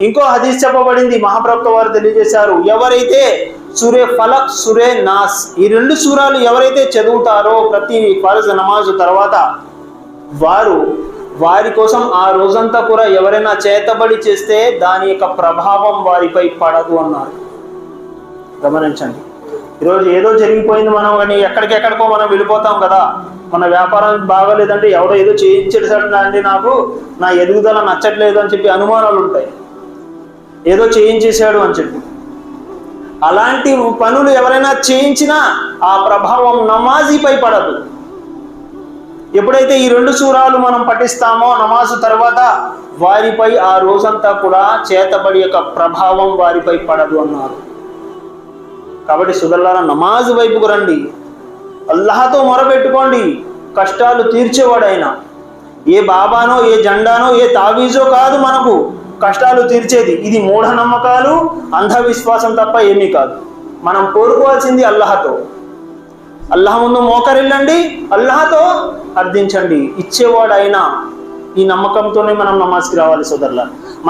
ఇంకో హదీస్ చెప్పబడింది మహాప్రభుత్వ వారు తెలియజేశారు ఎవరైతే సురే ఫలక్ సురే నాస్ ఈ రెండు సూరాలు ఎవరైతే చదువుతారో ప్రతి ఫరజ్ నమాజ్ తర్వాత వారు వారి కోసం ఆ రోజంతా కూడా ఎవరైనా చేతబడి చేస్తే దాని యొక్క ప్రభావం వారిపై పడదు అన్నారు. గమనించండి. ఈరోజు ఏదో జరిగిపోయింది మనం కానీ ఎక్కడికెక్కడికో మనం వెళ్ళిపోతాం కదా. మన వ్యాపారం బాగోలేదంటే ఎవడో ఏదో చేయించేసాడు అండి నాకు నా ఎదుగుదల నచ్చట్లేదు అని చెప్పి అనుమానాలు ఉంటాయి ఏదో చేయించేశాడు అని చెప్పి. అలాంటి పనులు ఎవరైనా చేయించినా ఆ ప్రభావం నమాజీపై పడదు. ఎప్పుడైతే ఈ రెండు సూరాలు మనం పఠిస్తామో నమాజు తర్వాత వారిపై ఆ రోజంతా కూడా చేతబడి యొక్క ప్రభావం వారిపై పడదు అన్నారు. కాబట్టి సుదల్లారా నమాజ్ వైపుకు రండి. అల్లాహతో మొరపెట్టుకోండి. కష్టాలు తీర్చేవాడైనా. ఏ బాబానో ఏ జెండానో ఏ తావీజో కాదు మనకు. కష్టాలు తీర్చేది. ఇది మూఢనమ్మకాలు అంధవిశ్వాసం తప్ప ఏమీ కాదు. మనం కోరుకోవాల్సింది అల్లహతో. అల్లహ ముందు మోకరిల్లండి అల్లహతో అర్థించండి. ఇచ్చేవాడైనా ఈ నమ్మకంతోనే మనం నమాజ్కి రావాలి సోదరులా